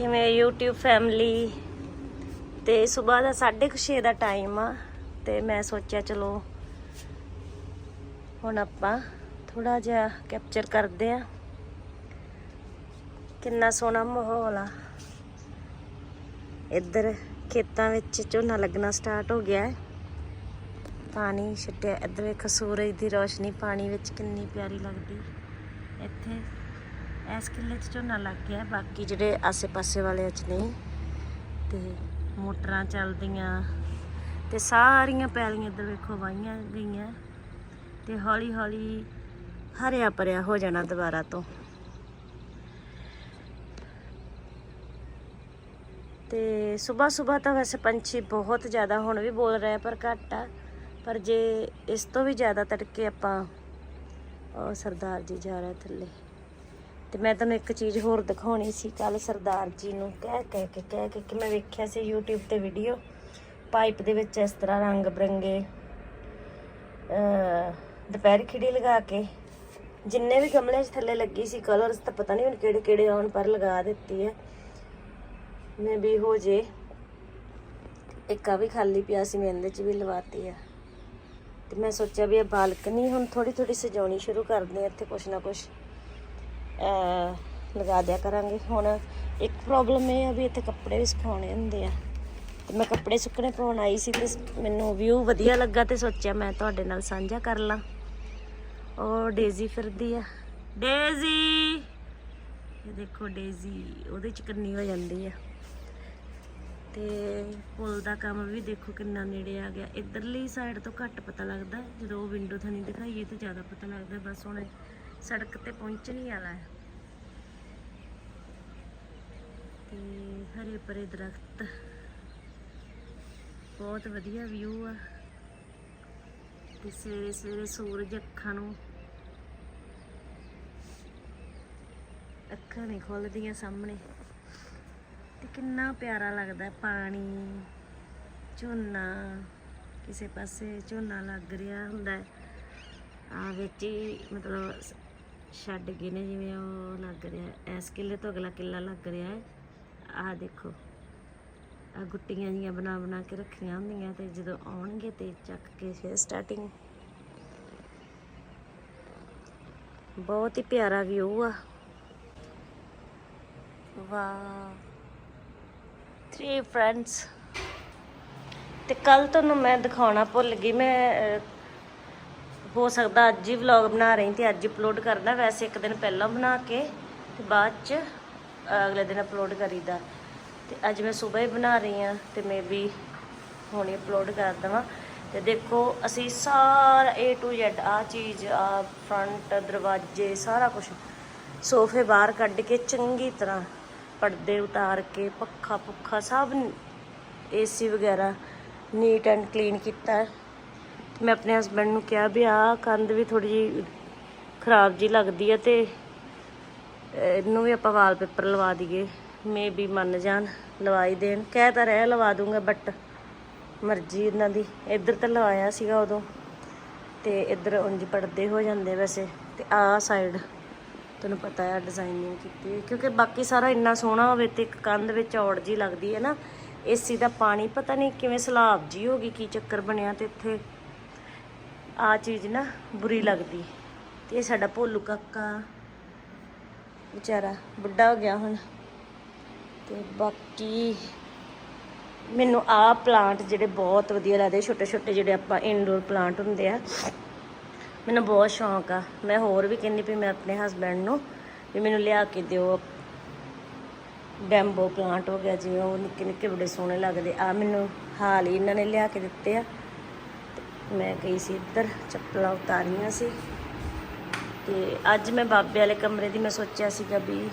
ਕਿਵੇਂ YouTube family ਤੇ ਸਵੇਰ ਦਾ 6:30 ਦਾ ਟਾਈਮ ਆ, ਤੇ ਮੈਂ ਸੋਚਿਆ ਚਲੋ ਹੁਣ ਆਪਾਂ ਥੋੜਾ ਜਿਹਾ ਕੈਪਚਰ ਕਰਦੇ ਆ ਕਿੰਨਾ ਸੋਹਣਾ ਮਾਹੌਲ ਆ। ਇੱਧਰ ਖੇਤਾਂ ਵਿੱਚ ਝੋਨਾ ਲੱਗਣਾ ਸਟਾਰਟ ਹੋ ਗਿਆ ਹੈ। ਪਾਣੀ ਛੱਡਿਆ, ਇੱਧਰ ਵੇਖੋ ਸੂਰਜ ਦੀ ਰੋਸ਼ਨੀ, ਪਾਣੀ ਵਿੱਚ ਕਿੰਨੀ ਪਿਆਰੀ ਲੱਗਦੀ। ਇੱਥੇ ਇਸ ਕਿੱਲੇ 'ਚ ਝੋਨਾ ਲੱਗ ਗਿਆ, ਬਾਕੀ ਜਿਹੜੇ ਆਸੇ-ਪਾਸੇ ਵਾਲਿਆਂ 'ਚ ਨਹੀਂ। ਤੇ ਮੋਟਰਾਂ ਚੱਲਦੀਆਂ, ਤੇ ਸਾਰੀਆਂ ਪੈਲੀਆਂ ਇੱਧਰ ਵੇਖੋ ਵਾਹੀਆਂ ਗਈਆਂ। ਤੇ ਹੌਲੀ-ਹੌਲੀ ਹਰਿਆ ਭਰਿਆ ਹੋ ਜਾਣਾ ਦੁਬਾਰਾ ਤੋਂ। ਤੇ ਸਵੇਰ ਸਵੇਰ ਤਾਂ ਵੈਸੇ ਪੰਛੀ ਬਹੁਤ ਜ਼ਿਆਦਾ ਹੁਣ ਵੀ ਬੋਲ ਰਹੇ ਪਰ ਘੱਟ ਆ। ਪਰ ਜੇ ਇਸ ਤੋਂ ਵੀ ਜ਼ਿਆਦਾ ਤੜਕੇ ਆਪਾਂ ਉਹ ਸਰਦਾਰ ਜੀ ਜਾ ਰਹੇ ਥੱਲੇ। ਤੇ ਮੈਂ ਤੁਹਾਨੂੰ ਇੱਕ ਚੀਜ਼ ਹੋਰ ਦਿਖਾਉਣੀ ਸੀ ਕੱਲ ਸਰਦਾਰ ਜੀ ਨੂੰ ਕਹਿ ਕਹਿ ਕੇ ਕਹਿ ਕੇ ਕਿ ਮੈਂ ਵੇਖਿਆ ਸੀ YouTube ਤੇ ਵੀਡੀਓ ਪਾਈਪ ਦੇ ਵਿੱਚ ਇਸ ਤਰ੍ਹਾਂ ਰੰਗ ਬਰੰਗੇ ਦੁਪਹਿਰ ਖਿੜੀ ਲਗਾ ਕੇ, ਜਿੰਨੇ ਵੀ ਗਮਲੇ 'ਚ ਥੱਲੇ ਲੱਗੀ ਸੀ ਕਲਰਸ ਤਾਂ ਪਤਾ ਨਹੀਂ ਹੁਣ ਕਿਹੜੇ ਕਿਹੜੇ ਆਉਣ ਪਰ ਲਗਾ ਦਿੱਤੀ ਹੈ। ਮੈਂ ਵੀ ਹੋ ਜੇ, ਇੱਕ ਆ ਵੀ ਖਾਲੀ ਪਿਆ ਸੀ, ਮੈਂ ਇਹਦੇ 'ਚ ਵੀ ਲਵਾਤੀ ਆ। ਤੇ ਮੈਂ ਸੋਚਿਆ ਵੀ ਇਹ ਬਾਲਕਨੀ ਹੁਣ ਥੋੜੀ ਥੋੜੀ ਸਜਾਉਣੀ ਸ਼ੁਰੂ ਕਰਦੇ ਆ ਇੱਥੇ ਕੁਛ ਨਾ ਕੁਛ ਲਗਾ ਦਿਆ ਕਰਾਂਗੇ। ਹੁਣ ਇੱਕ ਪ੍ਰੋਬਲਮ ਇਹ ਆ ਵੀ ਇੱਥੇ ਕੱਪੜੇ ਵੀ ਸੁਕਾਉਣੇ ਹੁੰਦੇ ਆ। ਤੇ ਮੈਂ ਕੱਪੜੇ ਸੁੱਕਣੇ ਪਾਉਣ ਆਈ ਸੀ ਤੇ ਮੈਨੂੰ ਵਿਊ ਵਧੀਆ ਲੱਗਾ ਤੇ ਸੋਚਿਆ ਮੈਂ ਤੁਹਾਡੇ ਨਾਲ ਸਾਂਝਾ ਕਰ ਲਾਂ। ਉਹ ਡੇਜ਼ੀ ਫਿਰਦੀ ਆ। ਡੇਜ਼ੀ ਇਹ ਦੇਖੋ ਡੇਜ਼ੀ ਉਹਦੇ ਚ ਕੰਨੀ ਹੋ ਜਾਂਦੀ ਆ। ਤੇ ਪੁਲ ਦਾ ਕੰਮ ਵੀ ਦੇਖੋ ਕਿੰਨਾ ਨੇੜੇ ਆ ਗਿਆ। ਇਧਰਲੀ ਸਾਈਡ ਤੋਂ ਘੱਟ ਪਤਾ ਲੱਗਦਾ। ਜਦੋਂ ਵਿੰਡੋ ਥਣੀ ਦਿਖਾਈਏ ਤੇ ਜ਼ਿਆਦਾ ਪਤਾ ਲੱਗਦਾ। ਬਸ ਹੁਣ ਸੜਕ ਤੇ ਪਹੁੰਚਣ ਵਾਲਾ ਹੈ। ਤੇ ਹਰੇ ਭਰੇ ਦਰਖਤ। ਬਹੁਤ ਵਧੀਆ ਵਿਊ ਆ। ਤੇ ਸਵੇਰੇ ਸਵੇਰੇ ਸੂਰਜ ਅੱਖਾਂ ਨੂੰ ਅੱਖਾਂ ਨਹੀਂ ਖੁੱਲਦੀਆਂ ਸਾਹਮਣੇ। ਤੇ ਕਿੰਨਾ ਪਿਆਰਾ ਲੱਗਦਾ ਪਾਣੀ, ਝੋਨਾ, ਕਿਸੇ ਪਾਸੇ ਝੋਨਾ ਲੱਗ ਰਿਹਾ ਹੁੰਦਾ ਆ ਵਿੱਚ ਹੀ ਮਤਲਬ ਛੱਡ ਗਏ ਨੇ ਜਿਵੇਂ ਉਹ ਲੱਗ ਰਿਹਾ ਇਸ ਕਿੱਲੇ ਤੋਂ ਅਗਲਾ ਕਿੱਲਾ ਲੱਗ ਰਿਹਾ ਹੈ। ਆਹ ਦੇਖੋ। ਆ ਗੁੱਟੀਆਂ ਜੀਆਂ ਬਣਾ ਬਣਾ ਕੇ ਰੱਖੀਆਂ ਹੁੰਦੀਆਂ ਤੇ ਜਦੋਂ ਆਉਣਗੇ ਤੇ ਚੱਕ ਕੇ ਫਿਰ ਸਟਾਰਟਿੰਗ ਬਹੁਤ ਹੀ ਪਿਆਰਾ ਵਿਊ ਆ। ਵਾਹ। ਥ੍ਰੀ ਫਰੈਂਡਸ ਤੇ ਕੱਲ ਤੁਹਾਨੂੰ ਮੈਂ ਦਿਖਾਉਣਾ ਭੁੱਲ ਗਈ। ਮੈਂ ਹੋ ਸਕਦਾ ਅੱਜ ਹੀ ਵਲੌਗ ਬਣਾ ਰਹੀ ਤੇ ਅੱਜ ਅਪਲੋਡ ਕਰਦਾ ਵੈਸੇ ਇੱਕ ਦਿਨ ਪਹਿਲਾਂ ਬਣਾ ਕੇ ਤੇ ਬਾਅਦ ਚ ਅਗਲੇ ਦਿਨ ਅਪਲੋਡ ਕਰੀਦਾ। ਤੇ ਅੱਜ ਮੈਂ ਸਵੇਰ ਹੀ ਬਣਾ ਰਹੀ ਆ ਤੇ ਮੈਂ ਵੀ ਹੁਣੇ ਅਪਲੋਡ ਕਰ ਦਵਾਂ। ਤੇ ਦੇਖੋ, ਅਸੀਂ ਸਾਰਾ A to Z ਆ ਚੀਜ਼ ਆ ਫਰੰਟ ਦਰਵਾਜ਼ੇ, ਸਾਰਾ ਕੁਝ ਸੋਫੇ ਬਾਹਰ ਕੱਢ ਕੇ ਚੰਗੀ ਤਰ੍ਹਾਂ ਪਰਦੇ ਉਤਾਰ ਕੇ ਪੱਖਾ ਪੁੱਖਾ ਸਭ ਏਸੀ ਵਗੈਰਾ ਨੀਟ ਐਂਡ ਕਲੀਨ ਕੀਤਾ। ਮੈਂ ਆਪਣੇ ਹਸਬੰਡ ਨੂੰ ਕਿਹਾ ਵੀ ਆਹ ਕੰਧ ਵੀ ਥੋੜੀ ਜਿਹੀ ਖਰਾਬ ਜੀ ਲੱਗਦੀ ਹੈ ਤੇ ਇਹਨੂੰ ਵੀ ਆਪਾਂ ਵਾਲਪੇਪਰ ਲਵਾ ਦਈਏ। ਮੇ ਵੀ ਮੰਨ ਜਾਣ, ਲਵਾਈ ਦੇਣ। ਕਹਿ ਤਾਂ ਰਹਿ ਲਵਾ ਦੂੰਗਾ ਬਟ ਮਰਜ਼ੀ ਇਹਨਾਂ ਦੀ। ਇੱਧਰ ਤਾਂ ਲਵਾਇਆ ਸੀਗਾ ਉਦੋਂ। ਤੇ ਇੱਧਰ ਉਂਝ ਪਰਦੇ ਹੋ ਜਾਂਦੇ ਵੈਸੇ। ਤੇ ਆਹ ਸਾਈਡ ਤੁਹਾਨੂੰ ਪਤਾ ਹੈ ਡਿਜ਼ਾਈਨਿੰਗ ਕੀਤੀ ਕਿਉਂਕਿ ਬਾਕੀ ਸਾਰਾ ਇੰਨਾ ਸੋਹਣਾ ਹੋਵੇ ਤੇ ਇੱਕ ਕੰਧ ਵਿੱਚ ਔੜ ਜੀ ਲੱਗਦੀ ਹੈ ਨਾ ਏਸੀ ਦਾ ਪਾਣੀ ਪਤਾ ਨਹੀਂ ਕਿਵੇਂ ਸਲਾਬ ਜੀ ਹੋ ਗਈ, ਕੀ ਚੱਕਰ ਬਣਿਆ ਤੇ ਇੱਥੇ। ਆ ਚੀਜ਼ ਨਾ ਬੁਰੀ ਲੱਗਦੀ। ਤੇ ਇਹ ਸਾਡਾ ਭੋਲੂ ਕਾਕਾ ਵਿਚਾਰਾ ਬੁੱਢਾ ਹੋ ਗਿਆ ਹੁਣ। ਤੇ ਬਾਕੀ ਮੈਨੂੰ ਆਹ ਪਲਾਂਟ ਜਿਹੜੇ ਬਹੁਤ ਵਧੀਆ ਲੱਗਦੇ ਛੋਟੇ ਛੋਟੇ ਜਿਹੜੇ ਆਪਾਂ ਇਨਡੋਰ ਪਲਾਂਟ ਹੁੰਦੇ ਆ, ਮੈਨੂੰ ਬਹੁਤ ਸ਼ੌਂਕ ਆ। ਮੈਂ ਹੋਰ ਵੀ ਕਹਿੰਦੀ ਵੀ ਮੈਂ ਆਪਣੇ ਹਸਬੰਡ ਨੂੰ ਵੀ ਮੈਨੂੰ ਲਿਆ ਕੇ ਦਿਓ। ਬੈਂਬੋ ਪਲਾਂਟ ਹੋ ਗਿਆ, ਜਿਵੇਂ ਉਹ ਨਿੱਕੇ ਨਿੱਕੇ ਬੜੇ ਸੋਹਣੇ ਲੱਗਦੇ। ਆ ਮੈਨੂੰ ਹਾਲ ਹੀ ਇਹਨਾਂ ਨੇ ਲਿਆ ਕੇ ਦਿੱਤੇ ਆ। ਮੈਂ ਗਈ ਸੀ ਇੱਧਰ, ਚੱਪਲਾਂ ਉਤਾਰੀਆਂ ਸੀ। ਤੇ ਅੱਜ ਮੈਂ ਬਾਬੇ ਵਾਲੇ ਕਮਰੇ ਦੀ ਮੈਂ ਸੋਚਿਆ ਸੀਗਾ ਵੀ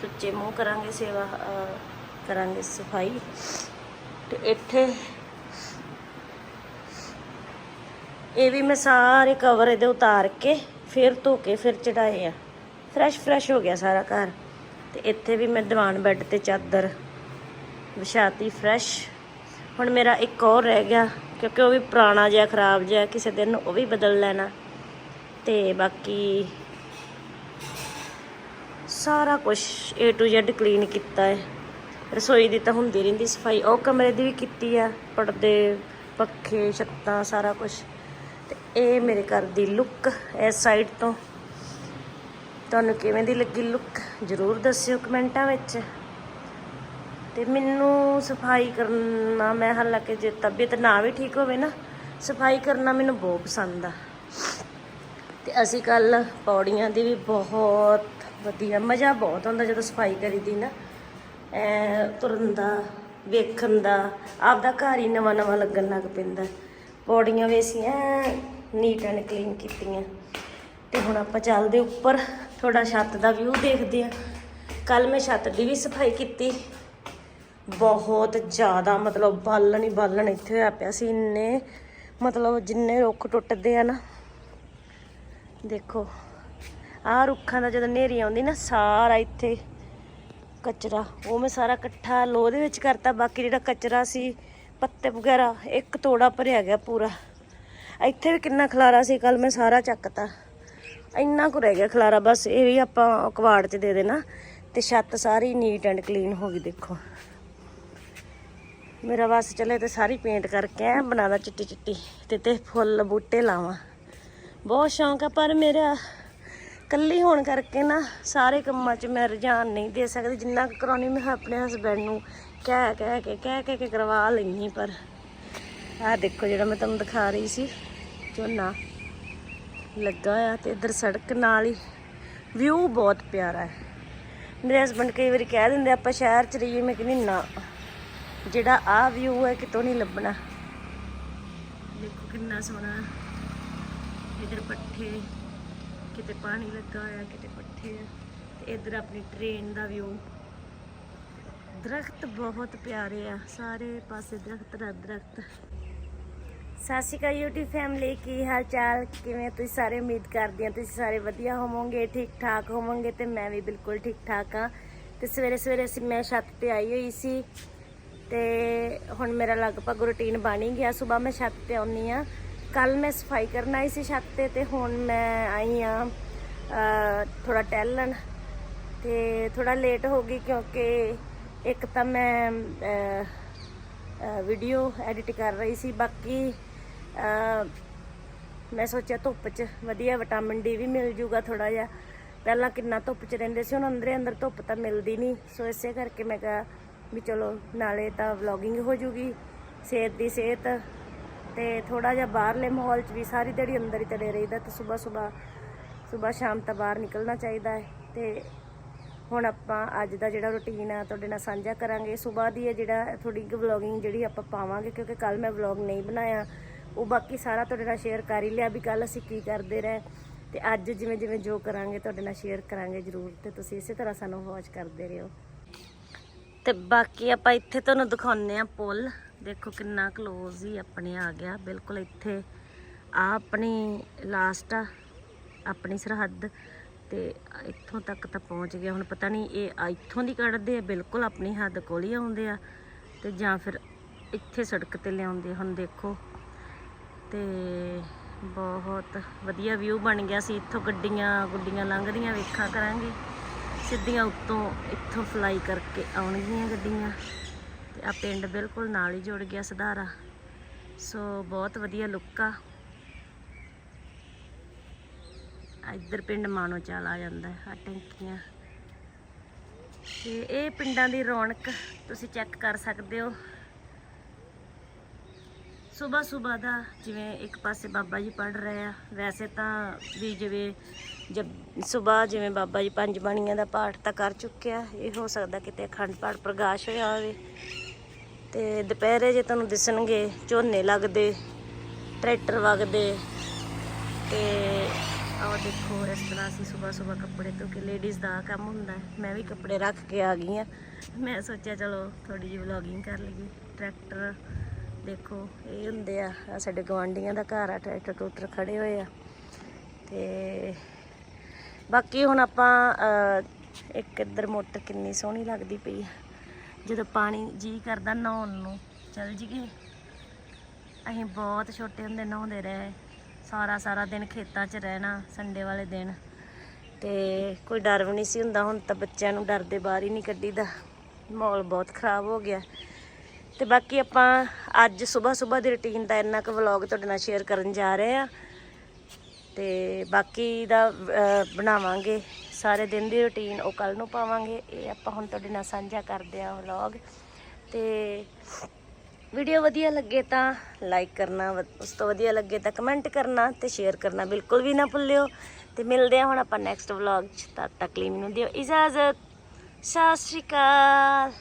ਸੁੱਚੇ ਮੂੰਹ ਕਰਾਂਗੇ, ਸੇਵਾ ਕਰਾਂਗੇ ਸਫ਼ਾਈ। ਤੇ ਇੱਥੇ ਇਹ ਵੀ ਮੈਂ ਸਾਰੇ ਕਵਰ ਇਹਦੇ ਉਤਾਰ ਕੇ ਫਿਰ ਧੋ ਕੇ ਫਿਰ ਚੜਾਏ ਆ। ਫਰੈਸ਼ ਫਰੈਸ਼ ਹੋ ਗਿਆ ਸਾਰਾ ਘਰ। ਤੇ ਇੱਥੇ ਵੀ ਮੈਂ ਦੀਵਾਨ ਬੈੱਡ ਤੇ ਚਾਦਰ ਵਿਛਾਤੀ ਫਰੈਸ਼। ਹੁਣ ਮੇਰਾ ਇੱਕ ਹੋਰ ਰਹਿ ਗਿਆ, ਕਿਉਂਕਿ ਉਹ ਵੀ ਪੁਰਾਣਾ ਜਿਹਾ, ਖਰਾਬ ਜਿਹਾ, ਕਿਸੇ ਦਿਨ ਉਹ ਵੀ ਬਦਲ ਲੈਣਾ। ਤੇ ਬਾਕੀ ਸਾਰਾ ਕੁਝ A to Z ਕਲੀਨ ਕੀਤਾ ਹੈ। ਰਸੋਈ ਦੀ ਤਾਂ ਹੁੰਦੀ ਰਹਿੰਦੀ ਸਫ਼ਾਈ, ਉਹ ਕਮਰੇ ਦੀ ਵੀ ਕੀਤੀ ਆ, ਪਰਦੇ, ਪੱਖੇ, ਛੱਤਾਂ, ਸਾਰਾ ਕੁਝ ਤੇ ਇਹ ਮੇਰੇ ਘਰ ਦੀ ਲੁੱਕ ਇਸ ਸਾਈਡ ਤੋਂ। ਤੁਹਾਨੂੰ ਕਿਵੇਂ ਦੀ ਲੱਗੀ ਲੁੱਕ ਜਰੂਰ ਦੱਸਿਓ ਕਮੈਂਟਾਂ ਵਿੱਚ। ਤੇ ਮੈਨੂੰ ਸਫ਼ਾਈ ਕਰਨਾ, ਮੈਂ ਹਾਲਾਂਕਿ ਜੇ ਤਬੀਅਤ ਨਾ ਵੀ ਠੀਕ ਹੋਵੇ ਨਾ, ਸਫ਼ਾਈ ਕਰਨਾ ਮੈਨੂੰ ਬਹੁਤ ਪਸੰਦ ਆ। ਤੇ ਅਸੀਂ ਕੱਲ ਪੌੜੀਆਂ ਦੀ ਵੀ ਬਹੁਤ ਵਧੀਆ, ਮਜ਼ਾ ਬਹੁਤ ਆਉਂਦਾ ਜਦੋਂ ਸਫ਼ਾਈ ਕਰੀਦੀ ਨਾ। ਐ ਤੁਰਨ ਦਾ, ਵੇਖਣ ਦਾ, ਆਪਦਾ ਘਰ ਹੀ ਨਵਾਂ ਨਵਾਂ ਲੱਗਣ ਲੱਗ ਪੈਂਦਾ। ਪੌੜੀਆਂ ਵੀ ਅਸੀਂ ਐ ਨੀਟ ਐਂਡ ਕਲੀਨ ਕੀਤੀਆਂ। ਤੇ ਹੁਣ ਆਪਾਂ ਚੱਲਦੇ ਉੱਪਰ ਥੋੜਾ ਛੱਤ ਦਾ ਵਿਊ ਦੇਖਦੇ ਆ। ਕੱਲ ਮੈਂ ਛੱਤ ਦੀ ਵੀ ਸਫ਼ਾਈ ਕੀਤੀ। ਬਹੁਤ ਜ਼ਿਆਦਾ, ਮਤਲਬ ਬਾਲਣ ਹੀ ਬਾਲਣ ਇੱਥੇ ਹੋਇਆ ਪਿਆ ਸੀ, ਇੰਨੇ ਮਤਲਬ ਜਿੰਨੇ ਰੁੱਖ ਟੁੱਟਦੇ ਆ ਨਾ। ਦੇਖੋ, ਆਹ ਰੁੱਖਾਂ ਦਾ ਜਦੋਂ ਨੇਰੀ ਆਉਂਦੀ ਨਾ, ਸਾਰਾ ਇੱਥੇ ਕਚਰਾ, ਉਹ ਮੈਂ ਸਾਰਾ ਇਕੱਠਾ ਲੋਹ ਦੇ ਵਿੱਚ ਕਰਤਾ, ਬਾਕੀ ਜਿਹੜਾ ਕਚਰਾ ਸੀ, ਪੱਤੇ ਵਗੈਰਾ, ਇੱਕ ਤੋੜਾ ਭਰਿਆ ਗਿਆ ਪੂਰਾ। ਇੱਥੇ ਵੀ ਕਿੰਨਾ ਖਲਾਰਾ ਸੀ ਕੱਲ ਮੈਂ ਸਾਰਾ ਚੱਕਤਾ। ਇੰਨਾ ਕੁ ਰਹਿ ਗਿਆ ਖਲਾਰਾ, ਬਸ ਇਹ ਵੀ ਆਪਾਂ ਕਵਾੜ 'ਚ ਦੇ ਦੇਣਾ, ਤੇ ਛੱਤ ਸਾਰੀ ਨੀਟ ਐਂਡ ਕਲੀਨ ਹੋ ਗਈ, ਦੇਖੋ। ਮੇਰਾ ਬਸ ਚੱਲੇ ਤੇ ਸਾਰੀ ਪੇਂਟ ਕਰਕੇ ਐ ਬਣਾਦਾ ਚਿੱਟੀ ਚਿੱਟੀ ਤੇ ਤੇ ਫੁੱਲ ਬੂਟੇ ਲਾਵਾਂ। ਬਹੁਤ ਸ਼ੌਂਕ ਆ, ਪਰ ਮੇਰਾ ਕੱਲੀ ਹੋਣ ਕਰਕੇ ਨਾ ਸਾਰੇ ਕੰਮਾਂ 'ਚ ਮੈਂ ਰੁਝਾਨ ਨਹੀਂ ਦੇ ਸਕਦੀ। ਜਿੰਨਾ ਕੁ ਕਰਾਉਣੀ ਮੈਂ ਆਪਣੇ ਹਸਬੰਡ ਨੂੰ ਕਹਿ ਕਹਿ ਕੇ, ਕਹਿ ਕਹਿ ਕੇ ਕਰਵਾ ਲੈਣੀ ਪਰ ਆਹ ਦੇਖੋ ਜਿਹੜਾ ਮੈਂ ਤੁਹਾਨੂੰ ਦਿਖਾ ਰਹੀ ਸੀ, ਝੋਨਾ ਲੱਗਾ ਆ ਤੇ ਇਧਰ ਸੜਕ ਨਾਲ ਹੀ ਵਿਊ ਬਹੁਤ ਪਿਆਰਾ ਹੈ। ਮੇਰੇ ਹਸਬੰਡ ਕਈ ਵਾਰੀ ਕਹਿ ਦਿੰਦੇ ਆਪਾਂ ਸ਼ਹਿਰ 'ਚ ਰਹੀਏ, ਮੈਂ ਕਹਿੰਦੀ ਨਾ। ਜਿਹੜਾ ਆ ਵਿਊ ਹੈ ਕਿਤੋਂ ਨਹੀਂ ਲੱਭਣਾ। ਦੇਖੋ ਕਿੰਨਾ ਸੋਹਣਾ ਇਧਰ ਪੱਠੇ ਕਿਤੇ ਪਾਣੀ ਲੱਗਾ ਹੋਇਆ ਕਿਤੇ ਪੱਠੇ ਆ। ਤੇ ਇਧਰ ਆਪਣੀ ਟ੍ਰੇਨ ਦਾ ਵਿਊ ਦਰਖਤ ਬਹੁਤ ਪਿਆਰੇ ਆ। ਸਾਰੇ ਪਾਸੇ ਦਰਖਤ ਰਾ ਦਰਖਤ। ਸਤਿ ਸ਼੍ਰੀ ਅਕਾਲ YouTube ਫੈਮਿਲੀ ਕੀ ਹਾਲ ਚਾਲ? ਕਿਵੇਂ ਤੁਸੀਂ ਸਾਰੇ? ਉਮੀਦ ਕਰਦੇ ਹਾਂ ਤੁਸੀਂ ਸਾਰੇ ਵਧੀਆ ਹੋਵੋਗੇ ਠੀਕ ਠਾਕ ਹੋਵੋਗੇ ਤੇ ਮੈਂ ਵੀ ਬਿਲਕੁਲ ਠੀਕ ਠਾਕ ਆ ਤੇ ਸਵੇਰੇ ਸਵੇਰੇ ਅਸੀਂ ਮੈਂ ਛੱਤ ਤੇ ਆਈ ਹੋਈ ਸੀ। ਤੇ ਹੁਣ ਮੇਰਾ ਲਗਭਗ ਰੁਟੀਨ ਬਣ ਹੀ ਗਿਆ। ਸਵੇਰ ਮੈਂ ਛੱਤ ਤੇ ਆਉਣੀ ਆ ਕੱਲ ਮੈਂ ਸਫ਼ਾਈ ਕਰਨ ਆਈ ਸੀ ਛੱਤ ਤੇ ਤੇ ਹੁਣ ਮੈਂ ਆਈ ਆ ਥੋੜਾ ਟਹਿਲਣ। ਤੇ ਥੋੜਾ ਲੇਟ ਹੋ ਗਈ ਕਿਉਂਕਿ ਇੱਕ ਤਾਂ ਮੈਂ ਵੀਡੀਓ ਐਡਿਟ ਕਰ ਰਹੀ ਸੀ। ਬਾਕੀ ਮੈਂ ਸੋਚਿਆ ਧੁੱਪ 'ਚ ਵਧੀਆ ਵਿਟਾਮਿਨ ਡੀ ਵੀ ਮਿਲ ਜੂਗਾ ਥੋੜਾ ਜਿਹਾ। ਪਹਿਲਾਂ ਕਿੰਨਾ ਧੁੱਪ 'ਚ ਰਹਿੰਦੇ ਸੀ, ਹੁਣ ਅੰਦਰੇ ਅੰਦਰ ਧੁੱਪ ਤਾਂ ਮਿਲਦੀ ਨਹੀਂ ਸੋ ਇਸੇ ਕਰਕੇ ਮੈਂ ਕਿਹਾ ਵੀ ਚਲੋ ਨਾਲੇ ਤਾਂ ਵਲੌਗਿੰਗ ਹੋ ਜੂਗੀ, ਸਿਹਤ ਦੀ ਸਿਹਤ, ਤੇ ਥੋੜਾ ਜਿਹਾ ਬਾਹਰਲੇ ਮਾਹੌਲ 'ਚ ਵੀ ਸਾਰੀ ਦਿਹਾੜੀ ਅੰਦਰ ਹੀ ਤੜੇ ਰਹੀਦਾ, ਤੇ ਸਵੇਰ ਸਵੇਰ ਸਵੇਰ ਸ਼ਾਮ ਤਾਂ ਬਾਹਰ ਨਿਕਲਣਾ ਚਾਹੀਦਾ ਹੈ, ਤੇ ਹੁਣ ਆਪਾਂ ਅੱਜ ਦਾ ਜਿਹੜਾ ਰੁਟੀਨ ਆ, ਤੁਹਾਡੇ ਨਾਲ ਸਾਂਝਾ ਕਰਾਂਗੇ। ਸਵੇਰ ਦੀ ਹੈ ਜਿਹੜਾ ਥੋੜੀ ਜਿਹੀ ਵਲੌਗਿੰਗ ਜਿਹੜੀ ਆਪਾਂ ਪਾਵਾਂਗੇ, ਕਿਉਂਕਿ ਕੱਲ ਮੈਂ ਵਲੌਗ ਨਹੀਂ ਬਣਾਇਆ, ਉਹ ਬਾਕੀ ਸਾਰਾ ਤੁਹਾਡੇ ਨਾਲ ਸ਼ੇਅਰ ਕਰ ਹੀ ਲਿਆ ਵੀ ਕੱਲ ਅਸੀਂ ਕੀ ਕਰਦੇ ਰਹੇ, ਤੇ ਅੱਜ ਜਿਵੇਂ ਜਿਵੇਂ ਜੋ ਕਰਾਂਗੇ, ਤੁਹਾਡੇ ਨਾਲ ਸ਼ੇਅਰ ਕਰਾਂਗੇ ਜ਼ਰੂਰ, ਤੇ ਤੁਸੀਂ ਇਸੇ ਤਰ੍ਹਾਂ ਸਾਨੂੰ ਵਾਚ ਕਰਦੇ ਰਹੋ। ਤੇ ਬਾਕੀ ਆਪਾਂ ਇੱਥੇ ਤੁਹਾਨੂੰ ਦਿਖਾਉਂਦੇ ਆ ਪੁੱਲ। ਦੇਖੋ ਕਿੰਨਾ ক্লোਜ਼ ਹੀ ਆਪਣੇ ਆ ਗਿਆ। ਬਿਲਕੁਲ ਇੱਥੇ ਆ ਆਪਣੀ ਲਾਸਟ ਆ, ਆਪਣੀ ਸਰਹੱਦ ਤੇ ਇੱਥੋਂ ਤੱਕ ਤਾਂ ਪਹੁੰਚ ਗਿਆ। ਹੁਣ ਪਤਾ ਨਹੀਂ ਇਹ ਆ ਇੱਥੋਂ ਦੀ ਕੱਢਦੇ ਆ, ਬਿਲਕੁਲ ਆਪਣੀ ਹੱਦ ਕੋਲ ਹੀ ਆਉਂਦੇ ਆ ਤੇ ਜਾਂ ਫਿਰ ਇੱਥੇ ਸੜਕ ਤੇ ਲਿਆਉਂਦੇ ਹੁਣ ਦੇਖੋ ਤੇ ਬਹੁਤ ਵਧੀਆ ਵਿਊ ਬਣ ਗਿਆ ਸੀ। ਇੱਥੋਂ ਗੱਡੀਆਂ ਗੁੱਡੀਆਂ ਲੰਘਦੀਆਂ, ਵੇਖਾ ਕਰਾਂਗੇ। ਸਿੱਧੀਆਂ ਉੱਤੋਂ ਇੱਥੋਂ ਫਲਾਈ ਕਰ ਕਰਕੇ ਆਉਣਗੀਆਂ ਗੱਡੀਆਂ ਤੇ ਆ ਪਿੰਡ ਬਿਲਕੁਲ ਨਾਲ ਹੀ ਜੁੜ ਗਿਆ ਸਧਾਰਾ। ਸੋ ਬਹੁਤ ਵਧੀਆ ਲੁੱਕ ਆ। ਇੱਧਰ ਪਿੰਡ ਮਾਨੋ ਚਾਲ ਆ ਜਾਂਦਾ ਆ ਟੈਂਕੀਆਂ। ਤੇ ਇਹ ਪਿੰਡਾਂ ਦੀ ਰੌਣਕ ਤੁਸੀਂ ਚੈੱਕ ਕਰ ਸਕਦੇ ਹੋ। ਸਵੇਰ ਸਵੇਰ ਦਾ ਜਿਵੇਂ ਇੱਕ ਪਾਸੇ ਬਾਬਾ ਜੀ ਪੜ ਰਹੇ ਆ, ਵੈਸੇ ਤਾਂ ਵੀ ਜਿਵੇਂ ਜਬ ਸਵੇਰ ਜਿਵੇਂ ਬਾਬਾ ਜੀ ਪੰਜ ਬਾਣੀਆਂ ਦਾ ਪਾਠ ਤਾਂ ਕਰ ਚੁੱਕਿਆ, ਇਹ ਹੋ ਸਕਦਾ ਕਿਤੇ ਅਖੰਡ ਪਾਠ ਪ੍ਰਕਾਸ਼ ਹੋਇਆ ਹੋਵੇ। ਤੇ ਦੁਪਹਿਰੇ ਜੇ ਤੁਹਾਨੂੰ ਦਿਸਣਗੇ, ਝੋਨੇ ਲੱਗਦੇ, ਟਰੈਕਟਰ ਵਗਦੇ, ਤੇ ਆਹ ਦੇਖੋ, ਇਸ ਤਰ੍ਹਾਂ ਅਸੀਂ ਸਵੇਰ ਸਵੇਰ ਕੱਪੜੇ ਧੋ ਕੇ ਲੇਡੀਜ਼ ਦਾ ਕੰਮ ਹੁੰਦਾ ਮੈਂ ਵੀ ਕੱਪੜੇ ਰੱਖ ਕੇ ਆ ਗਈ ਆ ਮੈਂ ਸੋਚਿਆ, ਚਲੋ ਥੋੜੀ ਜਿਹੀ ਵਲੌਗਿੰਗ ਕਰ ਲਈਏ। ਟਰੈਕਟਰ ਦੇਖੋ, ਇਹ ਹੁੰਦੇ ਆ ਸਾਡੇ ਗਵਾਂਢੀਆਂ ਦਾ ਘਰ ਆ ਟਰੈਕਟਰ ਟੂਟਰ ਖੜੇ ਹੋਏ ਆ। ਤੇ ਬਾਕੀ ਹੁਣ ਆਪਾਂ ਇੱਕ ਇੱਧਰ ਮੋਟਰ ਕਿੰਨੀ ਸੋਹਣੀ ਲੱਗਦੀ ਪਈ ਆ। ਜਦੋਂ ਪਾਣੀ ਜੀ ਕਰਦਾ ਨਹਾਉਣ ਨੂੰ। ਚੱਲ ਜੀਏ। ਅਸੀਂ ਬਹੁਤ ਛੋਟੇ ਹੁੰਦੇ ਨਹਾਉਂਦੇ ਰਹੇ। ਸਾਰਾ ਸਾਰਾ ਦਿਨ ਖੇਤਾਂ 'ਚ ਰਹਿਣਾ, ਸੰਡੇ ਵਾਲੇ ਦਿਨ। ਤੇ ਕੋਈ ਡਰ ਵੀ ਨਹੀਂ ਸੀ ਹੁੰਦਾ। ਹੁਣ ਤਾਂ ਬੱਚਿਆਂ ਨੂੰ ਡਰ ਦੇ ਬਾਹਰ ਹੀ ਨਹੀਂ ਕੱਢੀਦਾ। ਮਾਹੌਲ ਬਹੁਤ ਖਰਾਬ ਹੋ ਗਿਆ। ਤੇ ਬਾਕੀ ਆਪਾਂ ਅੱਜ ਸਵੇਰ ਸਵੇਰ ਦੀ ਰੁਟੀਨ ਦਾ ਇੰਨਾ ਕੁ ਵਲੌਗ ਤੁਹਾਡੇ ਨਾਲ ਸ਼ੇਅਰ ਕਰਨ ਜਾ ਰਹੇ ਆ। ਤੇ ਬਾਕੀ ਦਾ ਬਣਾਵਾਂਗੇ। ਸਾਰੇ ਦਿਨ ਦੀ ਰੁਟੀਨ ਉਹ ਕੱਲ ਨੂੰ ਪਾਵਾਂਗੇ। ਇਹ ਆਪਾਂ ਹੁਣ ਤੁਹਾਡੇ ਨਾਲ ਸਾਂਝਾ ਕਰਦੇ ਆ ਵਲੌਗ ਤੇ ਵੀਡੀਓ ਵਧੀਆ ਲੱਗੇ ਤਾਂ ਲਾਈਕ ਕਰਨਾ, ਵ- ਉਸ ਤੋਂ ਵਧੀਆ ਲੱਗੇ ਤਾਂ ਕਮੈਂਟ ਕਰਨਾ ਤੇ ਸ਼ੇਅਰ ਕਰਨਾ ਬਿਲਕੁਲ ਵੀ ਨਾ ਭੁੱਲਿਓ। ਤੇ ਮਿਲਦੇ ਆ ਹੁਣ ਆਪਾਂ ਨੈਕਸਟ ਵਲੌਗ 'ਚ। ਤਦ ਤੱਕ ਲਈ ਮੈਨੂੰ ਦਿਓ ਇਜਾਜ਼ਤ। ਸਤਿ ਸ਼੍ਰੀ ਅਕਾਲ।